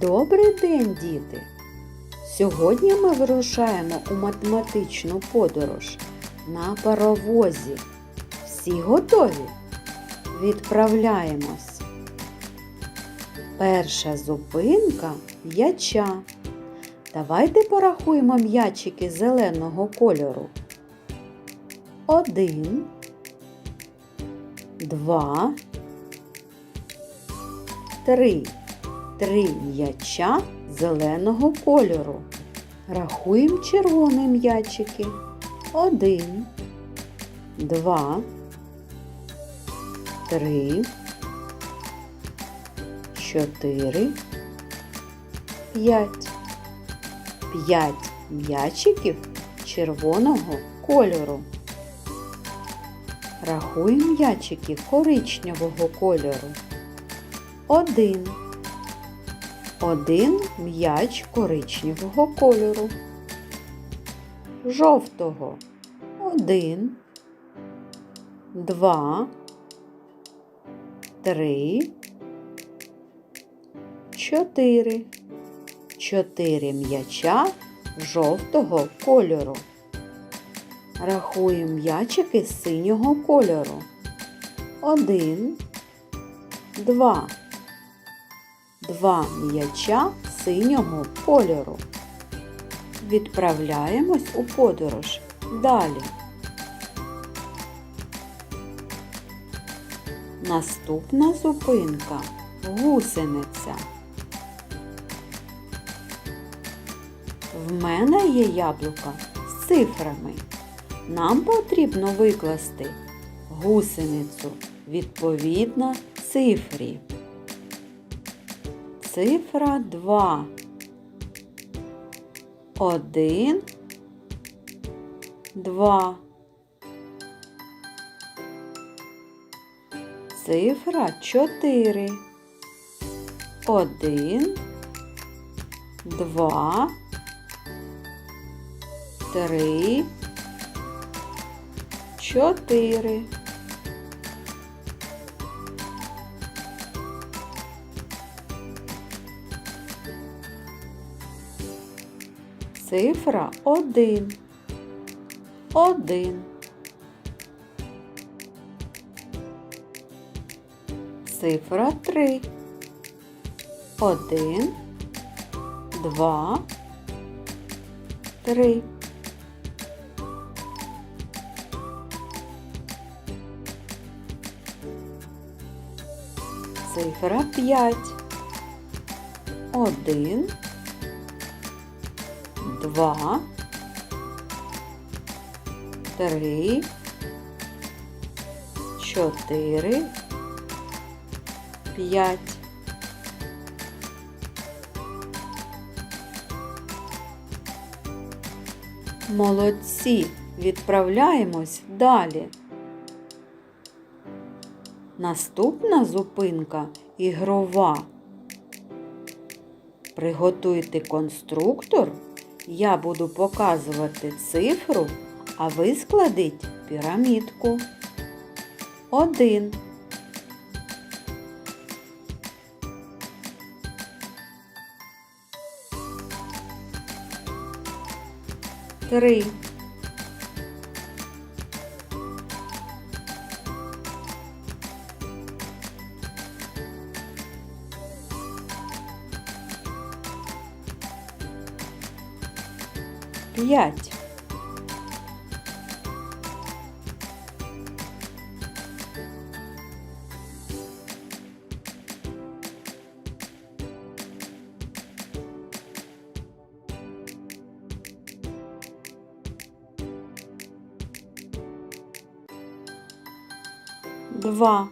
Добрий день, діти! Сьогодні ми вирушаємо у математичну подорож на паровозі. Всі готові? Відправляємось. Перша зупинка м'яча. Давайте порахуємо м'ячики зеленого кольору. Один, два, три. Три м'яча зеленого кольору. Рахуємо червоні м'ячики. Один, два, три, чотири, п'ять. П'ять м'ячиків червоного кольору. Рахуємо м'ячики коричневого кольору. Один. Один м'яч коричневого кольору. Жовтого. Один. Два. Три. Чотири. Чотири м'яча жовтого кольору. Рахуємо м'ячики синього кольору. Один. Два. Два м'яча синього кольору. Відправляємось у подорож. Далі. Наступна зупинка гусениця. В мене є яблука з цифрами. Нам потрібно викласти гусеницю відповідно цифрі. Цифра 2. 1, 2. Цифра 4. 1, 2, 3, 4. Цифра 1. 1. Цифра 3. 1, 2, 3. Цифра 5. 1, два, три, чотири, п'ять. Молодці. Відправляємось далі. Наступна зупинка ігрова. Приготуйте конструктор. Я буду показувати цифру, а ви складіть пірамідку. Один. Три. П'ять. Два.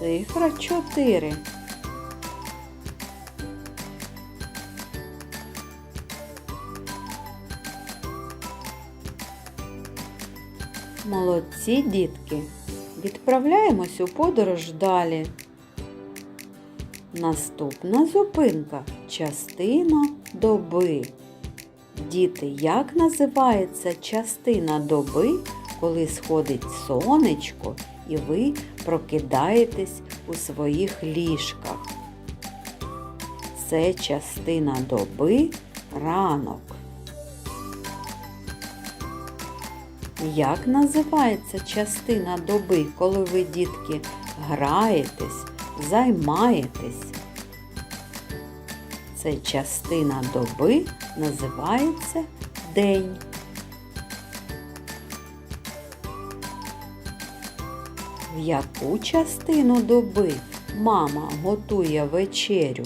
Цифра 4. Молодці, дітки. Відправляємось у подорож далі. Наступна зупинка частина доби. Діти, як називається частина доби, коли сходить сонечко і ви прокидаєтесь у своїх ліжках? Це частина доби ранок. Як називається частина доби, коли ви, дітки, граєтесь, займаєтесь? Це частина доби називається день. В яку частину доби мама готує вечерю?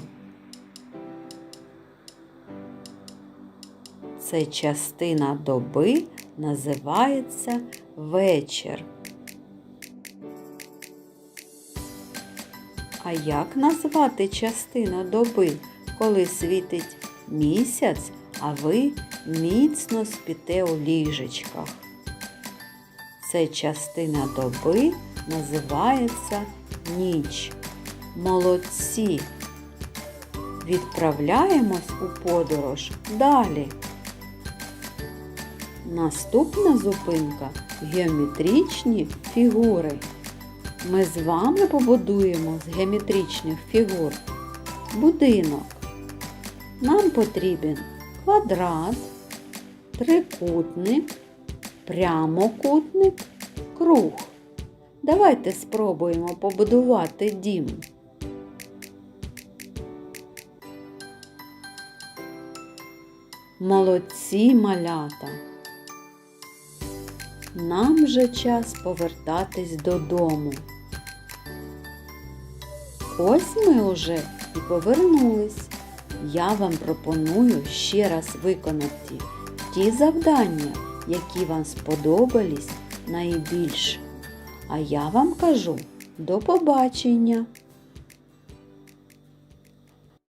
Це частина доби називається вечір. А як назвати частину доби, коли світить місяць, а ви міцно спите у ліжечках? Це частина доби називається ніч. Молодці! Відправляємось у подорож далі. Наступна зупинка геометричні фігури. Ми з вами побудуємо з геометричних фігур будинок. Нам потрібен квадрат, трикутник, прямокутник, круг. Давайте спробуємо побудувати дім. Молодці малята! Нам вже час повертатись додому. Ось ми уже і повернулись. Я вам пропоную ще раз виконати ті завдання, які вам сподобались найбільше. А я вам кажу до побачення!